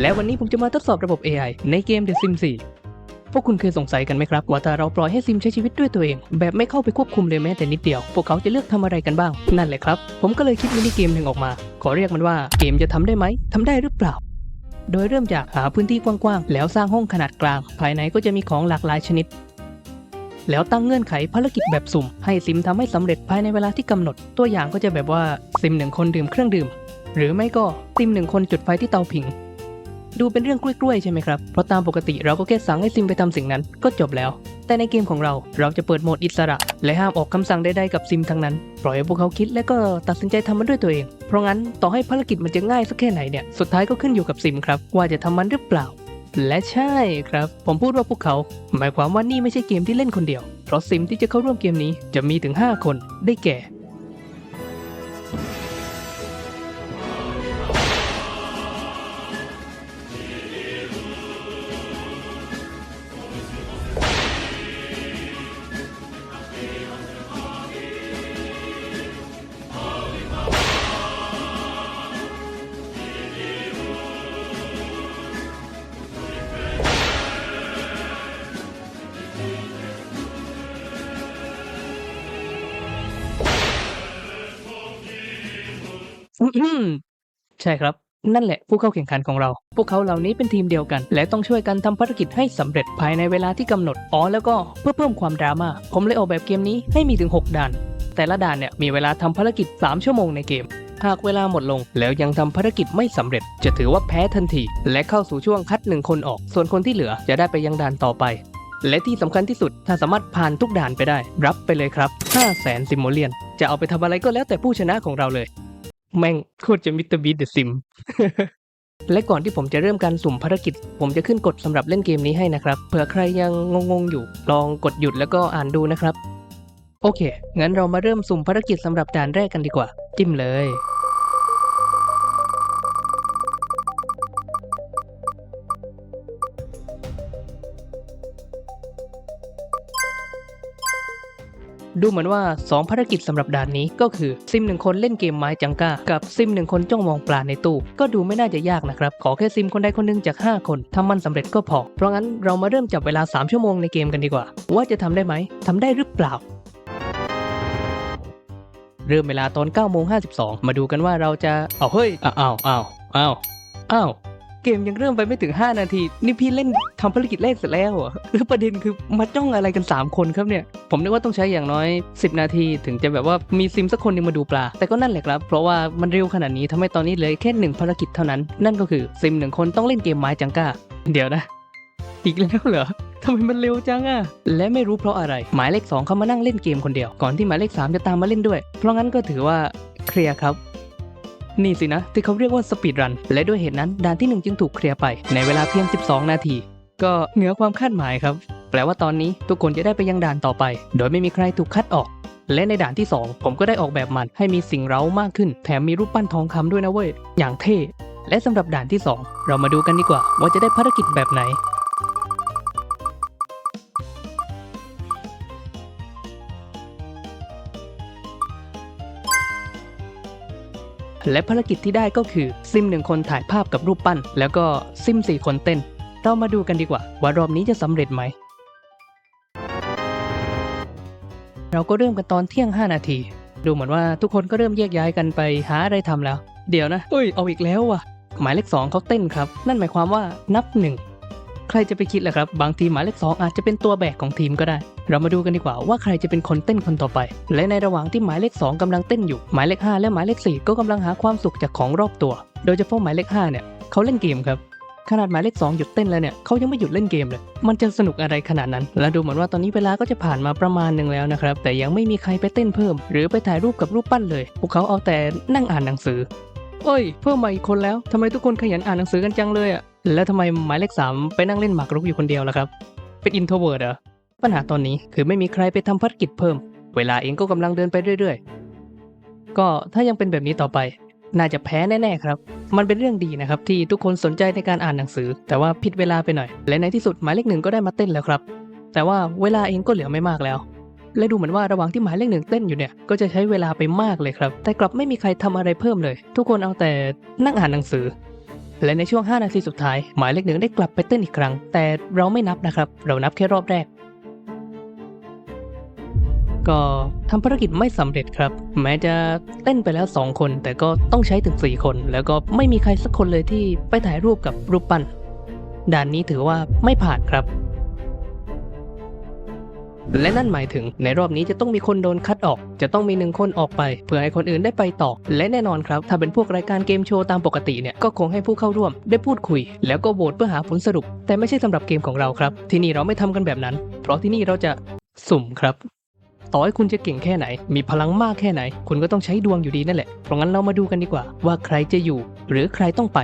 และวันนี้ผมจะมาทดสอบระบบ AI ในเกม The Sims 4 พวกคุณเคยสงสัยกันไหมครับ ว่าถ้าเราปล่อยให้ซิมใช้ชีวิตด้วยตัวเอง แบบไม่เข้าไปควบคุมเลยแม้แต่นิดเดียว พวกเขาจะเลือกทำอะไรกันบ้าง นั่นแหละครับ ผมก็เลยคิดมินิเกมหนึ่งออกมา ขอเรียกมันว่าเกมจะทำได้ไหมทำได้หรือเปล่า โดยเริ่มจากหาพื้นที่กว้างๆ แล้วสร้างห้องขนาดกลาง ภายในก็จะมีของหลากหลายชนิด แล้วตั้งเงื่อนไขภารกิจแบบสุ่ม ให้ซิมทำให้สำเร็จภายในเวลาที่กำหนด ตัวอย่างก็จะแบบว่าซิมหนึ่งคนดื่มเครื่องดื่ม หรือไม่ก็ซิมหนึ่งคนจุดไฟที่เตาผิง ดูเป็นเรื่องกล้วยๆใช่ไหมครับ เพราะตามปกติเราก็แค่สั่งให้ซิมไปทำสิ่งนั้นก็จบแล้ว แต่ในเกมของเราเราจะเปิดโหมดอิสระ และห้ามออกคำสั่งใดๆกับซิมทั้งนั้น ปล่อยให้พวกเขาคิดและก็ตัดสินใจทำมันด้วยตัวเอง เพราะงั้นต่อให้ภารกิจมันจะง่ายสักแค่ไหนเนี่ย สุดท้ายก็ขึ้นอยู่กับซิมครับ ว่าจะทำมันหรือเปล่า และใช่ครับ ผมพูดว่าพวกเขา หมายความว่านี่ไม่ใช่เกมที่เล่นคนเดียว เพราะซิมที่จะเข้าร่วมเกมนี้จะมีถึง 5 คน ได้แก่ อืม ใช่ครับ นั่นแหละผู้เข้าแข่งขันของเรา พวกเขาเหล่านี้เป็นทีมเดียวกัน และต้องช่วยกันทำภารกิจให้สำเร็จภายในเวลาที่กำหนด อ๋อแล้วก็เพื่อเพิ่มความดราม่า ผมเลยออกแบบเกมนี้ให้มีถึง 6ด่าน แต่ละด่านเนี่ยมีเวลาทำภารกิจ 3 ชั่วโมงในเกม หากเวลาหมดลง แล้วยังทำภารกิจไม่สำเร็จ จะถือว่าแพ้ทันที และเข้าสู่ช่วงคัดหนึ่งคนออก ส่วนคนที่เหลือจะได้ไปยังด่านต่อไป และที่สำคัญที่สุดถ้าสามารถผ่านทุกด่านไปได้ รับไปเลยครับ5 0 0แสนซิมโมเลียน จะเอาไปทำอะไรก็แล้วแต่ผู้ชนะของเราเลย แม่งโคตรจะมิสเตอร์บีเดอะซิมและก่อนที่ผมจะเริ่มการสุ่มภารกิจ ผมจะขึ้นกฎสำหรับเล่นเกมนี้ให้นะครับเผื่อใครยังงงๆอยู่ ลองกดหยุดแล้วก็อ่านดูนะครับ โอเค งั้นเรามาเริ่มสุ่มภารกิจสำหรับด่านแรกกันดีกว่า จิ้มเลย ดูเหมือนว่า 2 ภารกิจสำหรับด่านนี้ก็คือซิมหนึ่งคนเล่นเกมไม้จังก้า กับซิมหนึ่งคนจ้องมองปลาในตู้ ก็ดูไม่น่าจะยากนะครับ ขอแค่ซิมคนใดคนหนึ่งจาก 5 คนทำมันสำเร็จก็พอ เพราะงั้นเรามาเริ่มจับเวลา 3 ชั่วโมงในเกมกันดีกว่า ว่าจะทำได้ไหมทำได้หรือเปล่าเริ่มเวลาตอน9โมง52 มาดูกันว่าเราจะ เอาเฮ้ย อ้าวอ้าวอ้าวอ้าว เกมยังเริ่มไปไม่ถึง 5 นาที นี่พี่เล่นทำภารกิจแรกเสร็จแล้วเหรอแล้วประเด็นคือมาจ้องอะไรกัน 3 คนครับเนี่ย ผมนึกว่าต้องใช้อย่างน้อย 10 นาที ถึงจะแบบว่ามีซิมสักคนหนึงมาดูปลา แต่ก็นั่นแหละครับ เพราะว่ามันเร็วขนาดนี้ทำให้ตอนนี้เลยแค่หนึ่งภารกิจเท่านั้น นั่นก็คือซิมหนึ่งคนต้องเล่นเกมไม้จังก้า เดี๋ยวนะอีกแล้วเหรอทำไมมันเร็วจังอะและไม่รู้เพราะอะไร หมายเลข2เขามานั่งเล่นเกมคนเดียว ก่อนที่หมายเลข3จะตามมาเล่นด้วย เพราะงั้นก็ถือว่าเคลียร์ครับ นี่สินะ ที่เขาเรียกว่าสปีดรัน และด้วยเหตุนั้นด่านที่ 1 จึงถูกเคลียร์ไป ในเวลาเพียง 12 นาที ก็เหนือความคาดหมายครับ แปลว่าตอนนี้ทุกคนจะได้ไปยังด่านต่อไป โดยไม่มีใครถูกคัดออก และในด่านที่ 2 ผมก็ได้ออกแบบมันให้มีสิ่งเร้ามากขึ้น แถมมีรูปปั้นทองคำด้วยนะเว้ยอย่างเท่และสำหรับด่านที่ 2 เรามาดูกันดีกว่าว่าจะได้ภารกิจแบบไหน และภารกิจที่ได้ก็คือซิมหนึ่งคนถ่ายภาพกับรูปปั้น แล้วก็ซิมสี่คนเต้น เรามาดูกันดีกว่า ว่ารอบนี้จะสำเร็จไหม เราก็เริ่มกันตอนเที่ยง 5 นาที ดูเหมือนว่าทุกคนก็เริ่มแยกย้ายกันไปหาอะไรทำแล้ว เดี๋ยวนะเอ้ยเอาอีกแล้วว่ะ หมายเลขสองเขาเต้นครับ นั่นหมายความว่านับหนึ่งใครจะไปคิดล่ะครับ บางทีหมายเลขสองอาจจะเป็นตัวแบกของทีมก็ได้ เรามาดูกันดีกว่าว่าใครจะเป็นคนเต้นคนต่อไป และในระหว่างที่หมายเลข 2กำลังเต้นอยู่ หมายเลข 5 และหมายเลข 4 ก็กำลังหาความสุขจากของรอบตัว โดยเฉพาะหมายเลข 5 เนี่ยเขาเล่นเกมครับขนาดหมายเลข2หยุดเต้นแล้วเนี่ยเขายังไม่หยุดเล่นเกมเลย มันจะสนุกอะไรขนาดนั้น และดูเหมือนว่าตอนนี้เวลาก็จะผ่านมาประมาณหนึ่งแล้วนะครับ แต่ยังไม่มีใครไปเต้นเพิ่ม หรือไปถ่ายรูปกับรูปปั้นเลย พวกเขาเอาแต่นั่งอ่านหนังสือ เอ้ย เพิ่มมาอีกคนแล้วทำไมทุกคนขยันอ่านหนังสือกันจังเลยอะแล้วทำไมหมายเลขสามไปนั่งเล่นหมากรุกอยู่คนเดียวล่ะครับ เป็นอินโทรเวิร์ดเหรอ ปัญหาตอนนี้คือไม่มีใครไปทำภารกิจเพิ่ม เวลาเองก็กำลังเดินไปเรื่อยๆ ก็ถ้ายังเป็นแบบนี้ต่อไป น่าจะแพ้แน่ๆครับ มันเป็นเรื่องดีนะครับที่ทุกคนสนใจในการอ่านหนังสือ แต่ว่าผิดเวลาไปหน่อย และในที่สุดหมายเลขหนึ่งก็ได้มาเต้นแล้วครับ แต่ว่าเวลาเองก็เหลือไม่มากแล้ว และดูเหมือนว่าระหว่างที่หมายเลขหนึ่งเต้นอยู่เนี่ยก็จะใช้เวลาไปมากเลยครับ แต่กลับไม่มีใครทำอะไรเพิ่มเลย ทุกคนเอาแต่นั่งอ่านหนังสือและในช่วง 5 นาทีสุดท้าย หมายเลขหนึ่งได้กลับไปเต้นอีกครั้ง แต่เราไม่นับนะครับ เรานับแค่รอบแรก ก็ทำภารกิจไม่สำเร็จครับ แม้จะเต้นไปแล้ว 2 คน แต่ก็ต้องใช้ถึง 4 คน แล้วก็ไม่มีใครสักคนเลยที่ไปถ่ายรูปกับรูปปั้นด่านนี้ถือว่าไม่ผ่านครับ และนั่นหมายถึงในรอบนี้จะต้องมีคนโดนคัดออก จะต้องมีหนึ่งคนออกไป เพื่อให้คนอื่นได้ไปต่อ และแน่นอนครับ ถ้าเป็นพวกรายการเกมโชว์ตามปกติเนี่ย ก็คงให้ผู้เข้าร่วม ได้พูดคุย แล้วก็โหวตเพื่อหาผลสรุป แต่ไม่ใช่สำหรับเกมของเราครับ ที่นี่เราไม่ทำกันแบบนั้น เพราะที่นี่เราจะสุ่มครับ ต่อให้คุณจะเก่งแค่ไหน มีพลังมากแค่ไหน คุณก็ต้องใช้ดวงอยู่ดีนั่นแหละ เพราะงั้นเรามาดูกันดีกว่า ว่าใครจะอยู่ หรือใครต้องไป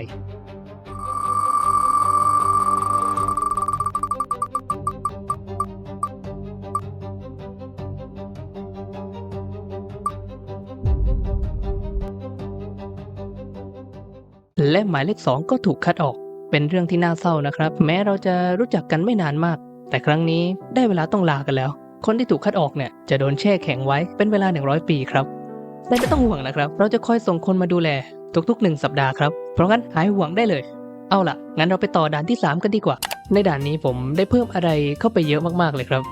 และหมายเลขสองก็ถูกคัดออก เป็นเรื่องที่น่าเศร้านะครับ แม้เราจะรู้จักกันไม่นานมาก แต่ครั้งนี้ได้เวลาต้องลากันแล้ว คนที่ถูกคัดออกเนี่ยจะโดนแช่แข็งไว้เป็นเวลา 100 ปีครับแต่ไม่ต้องห่วงนะครับ เราจะคอยส่งคนมาดูแลทุกๆหนึ่งสัปดาห์ครับ เพราะงั้นหายห่วงได้เลย เอาล่ะ งั้นเราไปต่อด่านที่ 3 กันดีกว่า ในด่านนี้ผมได้เพิ่มอะไรเข้าไปเยอะมากๆเลยครับ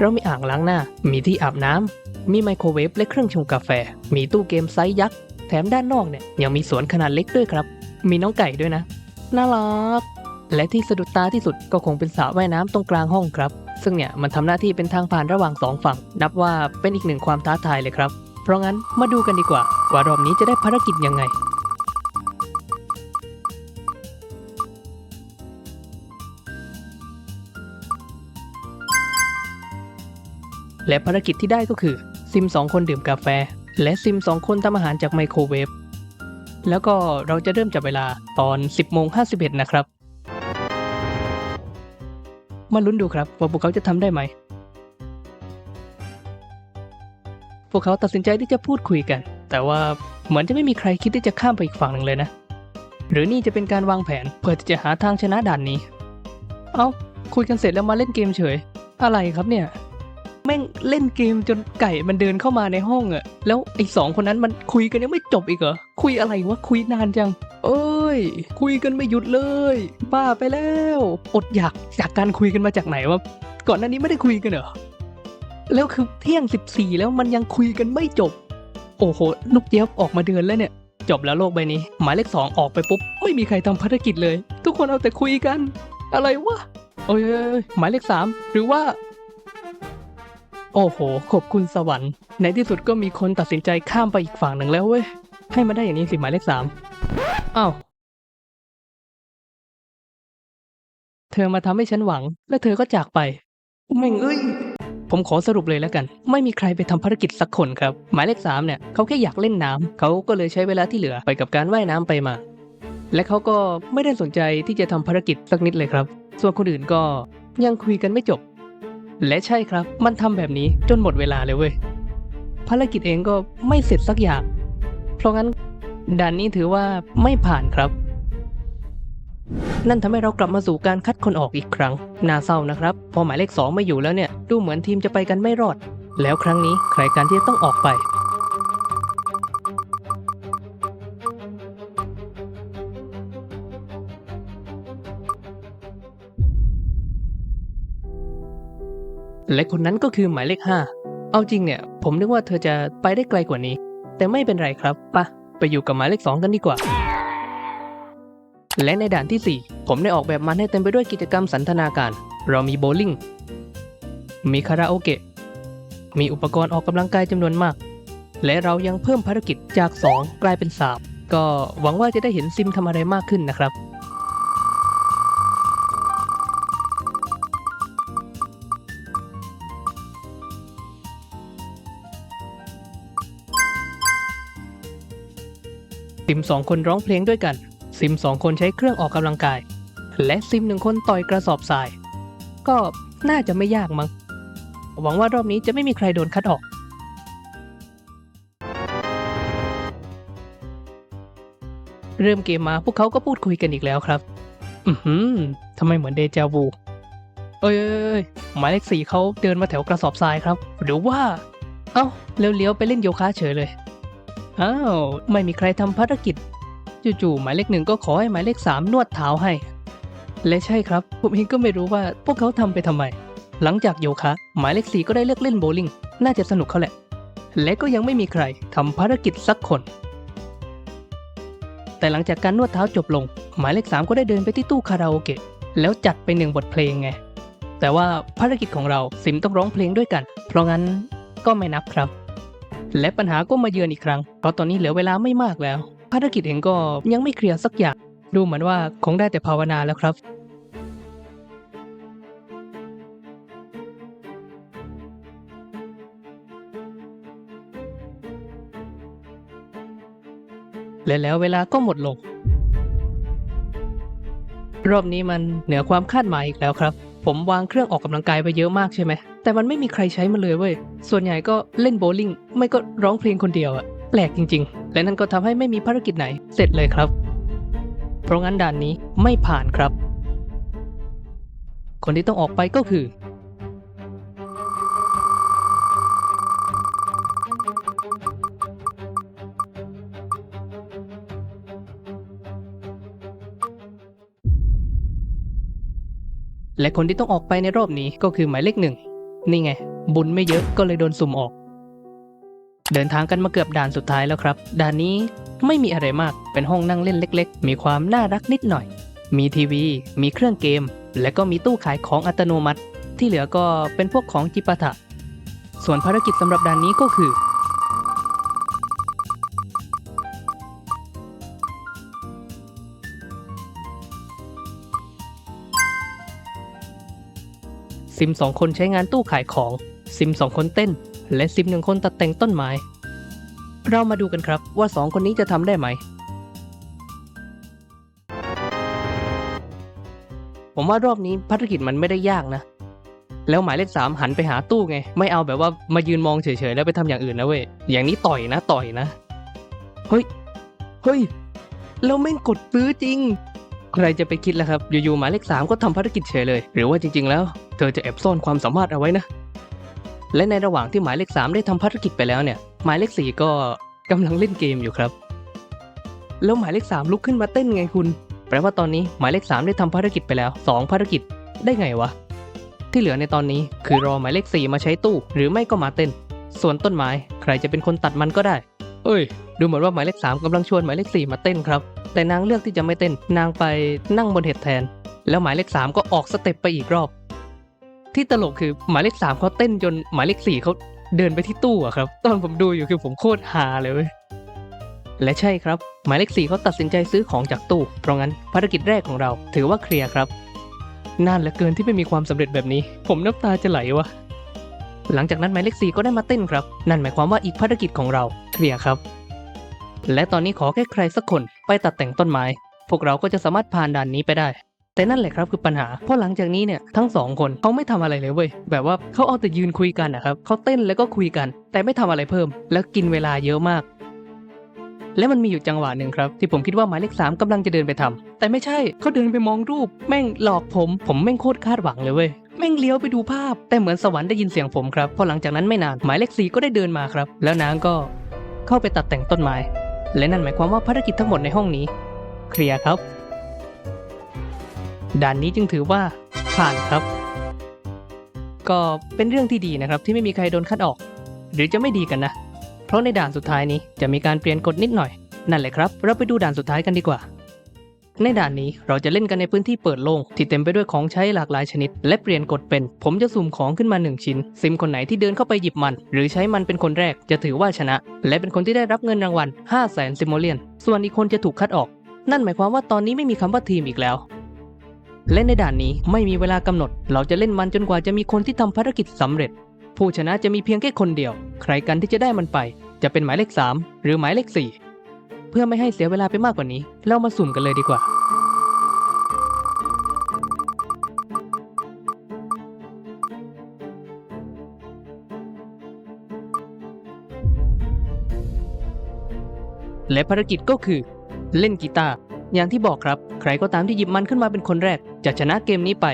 เรามีอ่างล้างหน้า มีที่อาบน้ำมีไมโครเวฟและเครื่องชงกาแฟ มีตู้เกมไซส์ยักษ์ แถมด้านนอกเนี่ยยังมีสวนขนาดเล็กด้วยครับ มีน้องไก่ด้วยนะ น่ารัก และที่สะดุดตาที่สุดก็คงเป็นสระว่ายน้ำตรงกลางห้องครับ ซึ่งเนี่ยมันทำหน้าที่เป็นทางผ่านระหว่างสองฝั่ง นับว่าเป็นอีกหนึ่งความท้าทายเลยครับ เพราะงั้นมาดูกันดีกว่า ว่ารอบนี้จะได้ภารกิจยังไงและภารกิจที่ได้ก็คือ ซิม 2 คนดื่มกาแฟ และซิม 2 คนทำอาหารจากไมโครเวฟแล้วก็เราจะเริ่มจับเวลาตอน 10โมง51 นะครับ มาลุ้นดูครับว่าพวกเขาจะทำได้ไหม พวกเขาตัดสินใจที่จะพูดคุยกัน แต่ว่าเหมือนจะไม่มีใครคิดที่จะข้ามไปอีกฝั่งหนึ่งเลยนะ หรือนี่จะเป็นการวางแผนเพื่อที่จะหาทางชนะด่านนี้ เอา้าคุยกันเสร็จแล้วมาเล่นเกมเฉย อะไรครับเนี่ย แม่งเล่นเกมจนไก่มันเดินเข้ามาในห้องอะแล้วไอ้สองคนนั้นมันคุยกันยังไม่จบอีกเหรอคุยอะไรวะคุยนานจัง เอ้ย คุยกันไม่หยุดเลยบ้าไปแล้ว อดอยากจากการคุยกันมาจากไหนวะก่อนหน้านี้ไม่ได้คุยกันเหรอแล้วคือเที่ยง 14 แล้วมันยังคุยกันไม่จบ โอ้โหลูกเจี๊ยบออกมาเดินแล้วเนี่ย จบแล้วโลกใบนี้ หมายเลขสองออกไปปุ๊บ ไม่มีใครทำภารกิจเลย ทุกคนเอาแต่คุยกัน อะไรวะโอ้ยเอ้ยเอ้ยหมายเลขสามหรือว่า โอ้โห ขอบคุณสวรรค์ ในที่สุดก็มีคนตัดสินใจข้ามไปอีกฝั่งหนึ่งแล้วเว้ย ให้มาได้อย่างนี้สิหมายเลขสามอ้าว เธอมาทำให้ฉันหวัง และเธอก็จากไปแม่งเอ้ย ผมขอสรุปเลยแล้วกัน ไม่มีใครไปทำภารกิจสักคนครับ หมายเลขสามเนี่ยเขาแค่อยากเล่นน้ำเขาก็เลยใช้เวลาที่เหลือไปกับการว่ายน้ำไปมา และเขาก็ไม่ได้สนใจที่จะทำภารกิจสักนิดเลยครับ ส่วนคนอื่นก็ยังคุยกันไม่จบ และใช่ครับ มันทำแบบนี้จนหมดเวลาเลยเว้ย ภารกิจเองก็ไม่เสร็จสักอย่าง เพราะงั้นด่านนี้ถือว่าไม่ผ่านครับ นั่นทำให้เรากลับมาสู่การคัดคนออกอีกครั้ง น่าเศร้านะครับ พอหมายเลขสองไม่อยู่แล้วเนี่ย ดูเหมือนทีมจะไปกันไม่รอด แล้วครั้งนี้ใครกันที่จะต้องออกไป และคนนั้นก็คือหมายเลขห้าเอาจริงเนี่ย ผมนึกว่าเธอจะไปได้ไกลกว่านี้ แต่ไม่เป็นไรครับปะไปอยู่กับหมายเลขสองกันดีกว่า และในด่านที่ 4 ผมได้ออกแบบมันให้เต็มไปด้วยกิจกรรมสันทนาการ เรามีโบว์ลิ่ง มีคาราโอเกะ มีอุปกรณ์ออกกำลังกายจำนวนมาก และเรายังเพิ่มภารกิจจาก 2 กลายเป็น 3 ก็หวังว่าจะได้เห็นซิมทำอะไรมากขึ้นนะครับ ซิมสองคนร้องเพลงด้วยกัน ซิมสองคนใช้เครื่องออกกำลังกาย และซิมหนึ่งคนต่อยกระสอบทราย ก็น่าจะไม่ยากมั้ง หวังว่ารอบนี้จะไม่มีใครโดนคัดออก เริ่มเกมมาพวกเขาก็พูดคุยกันอีกแล้วครับ อือหือทำไมเหมือนเดจาวู เอ้ยเอ้ยเอ้ยหมายเลขสี่เขาเดินมาแถวกระสอบทรายครับ หรือว่า เอ้าเลี้ยวๆไปเล่นโยคะเฉยเลย อ้าว ไม่มีใครทำภารกิจ จู่ๆหมายเลขหนึ่งก็ขอให้หมายเลขสามนวดเท้าให้ และใช่ครับ ผมเองก็ไม่รู้ว่าพวกเขาทำไปทำไม หลังจากโยคะ หมายเลขสี่ก็ได้เลือกเล่นโบว์ลิ่ง น่าจะสนุกเขาแหละ และก็ยังไม่มีใครทำภารกิจสักคน แต่หลังจากการนวดเท้าจบลง หมายเลขสามก็ได้เดินไปที่ตู้คาราโอเกะ แล้วจัดไปหนึ่งบทเพลงไง แต่ว่าภารกิจของเราซิมต้องร้องเพลงด้วยกัน เพราะงั้นก็ไม่นับครับ และปัญหาก็มาเยือนอีกครั้ง เพราะตอนนี้เหลือเวลาไม่มากแล้ว ภารกิจเองก็ยังไม่เคลียร์สักอย่าง ดูเหมือนว่าคงได้แต่ภาวนาแล้วครับและแล้วเวลาก็หมดลง รอบนี้มันเหนือความคาดหมายอีกแล้วครับ ผมวางเครื่องออกกำลังกายไปเยอะมากใช่ไหม แต่มันไม่มีใครใช้มันเลยเว้ย ส่วนใหญ่ก็เล่นโบว์ลิ่งไม่ก็ร้องเพลงคนเดียวอะแปลกจริง ๆ และนั่นก็ทำให้ไม่มีภารกิจไหนเสร็จเลยครับ เพราะงั้นด่านนี้ไม่ผ่านครับ คนที่ต้องออกไปก็คือ และคนที่ต้องออกไปในรอบนี้ก็คือหมายเลขหนึ่งนี่ไง บุญไม่เยอะก็เลยโดนสุ่มออก เดินทางกันมาเกือบด่านสุดท้ายแล้วครับ ด่านนี้ไม่มีอะไรมากเป็นห้องนั่งเล่นเล็ก ๆ มีความน่ารักนิดหน่อย มีทีวี มีเครื่องเกม และก็มีตู้ขายของอัตโนมัติ ที่เหลือก็เป็นพวกของจิปาถะส่วนภารกิจสำหรับด่านนี้ก็คือ ซิมสองคนใช้งานตู้ขายของ ซิมสองคนเต้น และซิมหนึ่งคนตัดแต่งต้นไม้ เรามาดูกันครับว่าสองคนนี้จะทำได้ไหม ผมว่ารอบนี้ภารกิจมันไม่ได้ยากนะ แล้วหมายเลขสามหันไปหาตู้ไง ไม่เอาแบบว่ามายืนมองเฉยๆแล้วไปทำอย่างอื่นนะเว้ย อย่างนี้ต่อยนะต่อยนะ เฮ้ย เฮ้ย แล้วแม่งกดซื้อจริงใครจะไปคิดล่ะครับ อยู่ๆหมายเลขสามก็ทำภารกิจเฉยเลย หรือว่าจริงๆแล้ว เธอจะแอบซ่อนความสามารถเอาไว้นะ และในระหว่างที่หมายเลขสามได้ทำภารกิจไปแล้วเนี่ย หมายเลขสี่ก็กำลังเล่นเกมอยู่ครับ แล้วหมายเลขสามลุกขึ้นมาเต้นไงคุณ แปลว่าตอนนี้หมายเลขสามได้ทำภารกิจไปแล้วสองภารกิจได้ไงวะ ที่เหลือในตอนนี้คือรอหมายเลขสี่มาใช้ตู้ หรือไม่ก็มาเต้น ส่วนต้นไม้ใครจะเป็นคนตัดมันก็ได้ เอ้ย ดูเหมือนว่าหมายเลขสามกำลังชวนหมายเลขสี่มาเต้นครับ แต่นางเลือกที่จะไม่เต้น นางไปนั่งบนเห็ดแทน แล้วหมายเลขสามก็ออกสเต็ปไปอีกรอบ ที่ตลกคือหมายเลขสามเขาเต้นจนหมายเลขสี่เขาเดินไปที่ตู้อะครับ ตอนผมดูอยู่คือผมโคตรฮาเลย และใช่ครับ หมายเลขสี่เขาตัดสินใจซื้อของจากตู้ เพราะงั้นภารกิจแรกของเราถือว่าเคลียร์ครับนานเหลือเกินที่ไม่มีความสำเร็จแบบนี้ ผมน้ำตาจะไหลวะหลังจากนั้นหมายเลขสี่ก็ได้มาเต้นครับ นั่นหมายความว่าอีกภารกิจของเราเคลียร์ครับ และตอนนี้ขอแค่ใครสักคนไปตัดแต่งต้นไม้ พวกเราก็จะสามารถผ่านด่านนี้ไปได้ แต่นั่นแหละครับคือปัญหา เพราะหลังจากนี้เนี่ยทั้งสองคนเขาไม่ทำอะไรเลยเว้ยแบบว่าเขาเอาแต่ยืนคุยกันนะครับเขาเต้นแล้วก็คุยกัน แต่ไม่ทำอะไรเพิ่ม แล้วกินเวลาเยอะมาก และมันมีอยู่จังหวะหนึ่งครับ ที่ผมคิดว่าหมายเลขสามกำลังจะเดินไปทำแต่ไม่ใช่เขาเดินไปมองรูป แม่งหลอกผม ผมแม่งโคตรคาดหวังเลยเว้ยแม่งเลี้ยวไปดูภาพ แต่เหมือนสวรรค์ได้ยินเสียงผมครับพอหลังจากนั้นไม่นานหมายเลขสี่ก็ได้เดินมาครับ แล้วนางก็เข้าไปตัดแต่งต้นไม้และนั่นหมายความว่าภารกิจทั้งหมดในห้องนี้ เคลียร์ครับ ด่านนี้จึงถือว่าผ่านครับ ก็เป็นเรื่องที่ดีนะครับที่ไม่มีใครโดนคัดออก หรือจะไม่ดีกันนะ เพราะในด่านสุดท้ายนี้จะมีการเปลี่ยนกฎนิดหน่อย นั่นแหละครับ เราไปดูด่านสุดท้ายกันดีกว่า ในด่านนี้เราจะเล่นกันในพื้นที่เปิดโล่งที่เต็มไปด้วยของใช้หลากหลายชนิด และเปลี่ยนกฎเป็น ผมจะสุ่มของขึ้นมา 1 ชิ้น ซิมคนไหนที่เดินเข้าไปหยิบมัน หรือใช้มันเป็นคนแรกจะถือว่าชนะ และเป็นคนที่ได้รับเงินรางวัล5 0 0 0 0 0ซิมโมเลียน ส่วนอีกคนจะถูกคัดออก นั่นหมายความว่าตอนนี้ไม่มีคำว่าทีมอีกแล้ว และในด่านนี้ไม่มีเวลากำหนด เราจะเล่นมันจนกว่าจะมีคนที่ทำภารกิจสำเร็จ ผู้ชนะจะมีเพียงแค่คนเดียว ใครกันที่จะได้มันไป จะเป็นหมายเลข 3 หรือหมายเลข 4 เพื่อไม่ให้เสียเวลาไปมากกว่านี้ เรามาสุ่มกันเลยดีกว่า และภารกิจก็คือ เล่นกีตาร์อย่างที่บอกครับ ใครก็ตามที่หยิบมันขึ้นมาเป็นคนแรก จะชนะเกมนี้ไป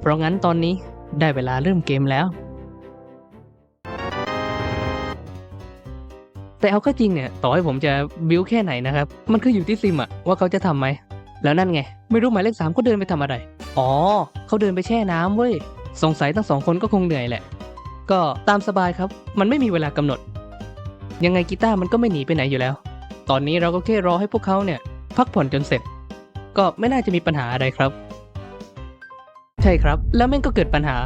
เพราะงั้นตอนนี้ได้เวลาเริ่มเกมแล้ว แต่เอาเข้าจริงเนี่ย ต่อให้ผมจะบิวแค่ไหนนะครับ มันคืออยู่ที่ซิมอะว่าเขาจะทำไหม แล้วนั่นไง ไม่รู้หมายเลขสามเขาเดินไปทำอะไร อ๋อ เขาเดินไปแช่น้ำเว้ย สงสัยทั้งสองคนก็คงเหนื่อยแหละ ก็ตามสบายครับ มันไม่มีเวลากำหนด ยังไงกีตาร์มันก็ไม่หนีไปไหนอยู่แล้ว ตอนนี้เราก็แค่รอให้พวกเขาเนี่ย พักผ่อนจนเสร็จ ก็ไม่น่าจะมีปัญหาอะไรครับ ใช่ครับ แล้วแม่งก็เกิดปัญหา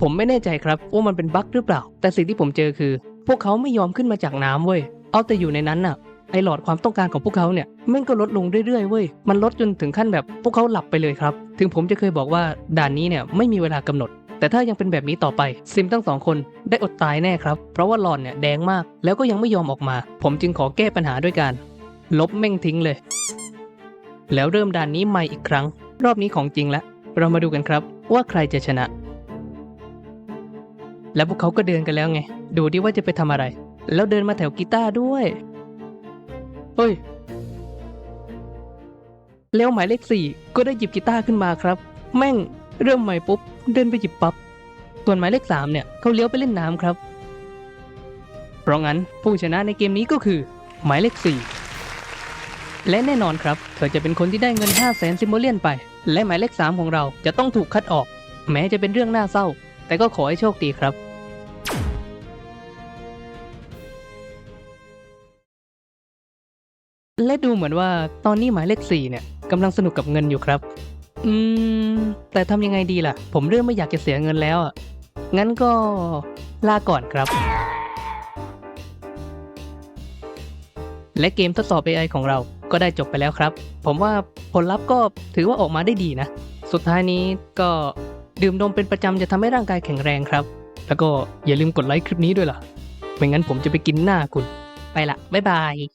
ผมไม่แน่ใจครับว่ามันเป็นบั๊กหรือเปล่า แต่สิ่งที่ผมเจอคือ พวกเขาไม่ยอมขึ้นมาจากน้ำเว้ย เอาแต่อยู่ในนั้นน่ะ ไอหลอดความต้องการของพวกเขาเนี่ยแม่งก็ลดลงเรื่อยๆเว้ย มันลดจนถึงขั้นแบบพวกเขาหลับไปเลยครับ ถึงผมจะเคยบอกว่าด่านนี้เนี่ยไม่มีเวลากำหนดแต่ถ้ายังเป็นแบบนี้ต่อไป ซิมทั้งสองคนได้อดตายแน่ครับ เพราะว่าหลอดเนี่ยแดงมาก แล้วก็ยังไม่ยอมออกมา ผมจึงขอแก้ปัญหาด้วยการ ลบแม่งทิ้งเลย แล้วเริ่มด่านนี้ใหม่อีกครั้ง รอบนี้ของจริงแล้ว เรามาดูกันครับว่าใครจะชนะ แล้วพวกเขาก็เดินกันแล้วไง ดูดิว่าจะไปทำอะไร แล้วเดินมาแถวกีตาร์ด้วยเฮ้ยแล้วหมายเลขสี่ก็ได้หยิบกีตาร์ขึ้นมาครับ แม่งเริ่มใหม่ปุ๊บเดินไปหยิบปับ๊บส่วนหมายเลขสามเนี่ยเขาเลี้ยวไปเล่นน้ำครับเพราะงั้นผู้ชนะในเกมนี้ก็คือ หมายเลขสี่และแน่นอนครับ เธอจะเป็นคนที่ได้เงิน5 0 0แสนซิมโมเลียนไป และหมายเลขสามของเราจะต้องถูกคัดออก แม้จะเป็นเรื่องน่าเศร้า แต่ก็ขอให้โชคดีครับ และดูเหมือนว่าตอนนี้หมายเลขสี่เนี่ยกำลังสนุกกับเงินอยู่ครับ อืม แต่ทำยังไงดีล่ะ ผมเริ่มไม่อยากจะเสียเงินแล้วอะ งั้นก็ลาก่อนครับ และเกมทดสอบ AI ของเรา ก็ได้จบไปแล้วครับ ผมว่าผลลัพธ์ก็ถือว่าออกมาได้ดีนะ สุดท้ายนี้ก็ดื่มนมเป็นประจำจะทำให้ร่างกายแข็งแรงครับ แล้วก็อย่าลืมกดไลค์คลิปนี้ด้วยล่ะ ไม่งั้นผมจะไปกินหน้าคุณ ไปละบ๊ายบาย